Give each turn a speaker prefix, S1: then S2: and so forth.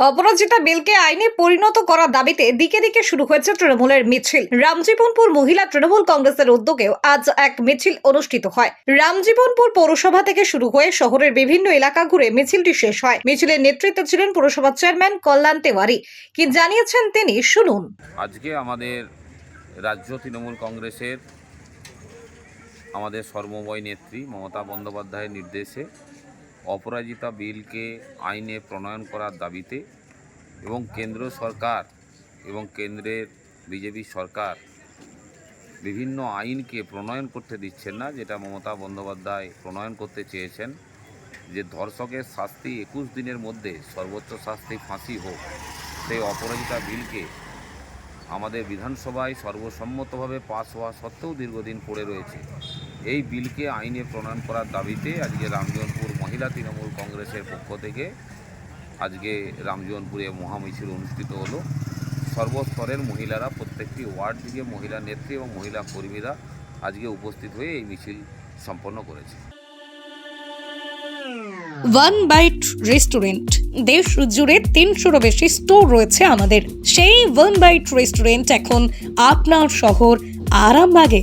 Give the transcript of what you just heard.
S1: অপরাজিতা বিলকে আইনে পরিণত করার দাবিতে দিকে দিকে শুরু হয়েছে তৃণমূলের মিছিল। রামজীবনপুর মহিলা তৃণমূল কংগ্রেসের উদ্যোগেও আজ এক মিছিল অনুষ্ঠিত হয়। রামজীবনপুর পৌরসভা থেকে শুরু হয়ে শহরের বিভিন্ন এলাকা ঘুরে মিছিলটি শেষ হয়। মিছিলের নেতৃত্বে ছিলেন পুরসভার চেয়ারম্যান কল্যাণ তেওয়ারি। কি জানিয়েছেন তিনি, শুনুন।
S2: আজকে আমাদের রাজ্য তৃণমূল কংগ্রেসের আমাদের সর্বময় নেত্রী মমতা বন্দ্যোপাধ্যায়ের নির্দেশে অপরাজিতা বিলকে আইনে প্রণয়ন করার দাবিতে এবং কেন্দ্র সরকার এবং কেন্দ্রের বিজেপি সরকার বিভিন্ন আইনকে প্রণয়ন করতে দিচ্ছেন না, যেটা মমতা বন্দ্যোপাধ্যায় প্রণয়ন করতে চেয়েছেন, যে ধর্ষকের শাস্তি একুশ দিনের মধ্যে, সর্বোচ্চ শাস্তি ফাঁসি হোক, সেই অপরাজিতা বিলকে আমাদের বিধানসভায় সর্বসম্মতভাবে পাস হওয়া সত্ত্বেও দীর্ঘদিন পড়ে রয়েছে। এই বিলকে আইনে প্রণয়ন করার দাবিতে আজকে রামজীবনপুর মহিলা তৃণমূল কংগ্রেসের পক্ষ থেকে আজকে রামজীবনপুরে মহামিছিল অনুষ্ঠিত হলো। সর্বস্তরের মহিলারা, প্রত্যেকটি ওয়ার্ড থেকে মহিলা নেত্রী এবং মহিলা কর্মীরা আজকে উপস্থিত হয়ে এই মিছিল সম্পন্ন করেছে।
S3: ওয়ান বাইট রেস্টুরেন্ট দেশ জুড়ে তিনশোরও বেশি স্টোর রয়েছে আমাদের। সেই ওয়ান বাইট রেস্টুরেন্ট এখন আপনার শহর আরামবাগে।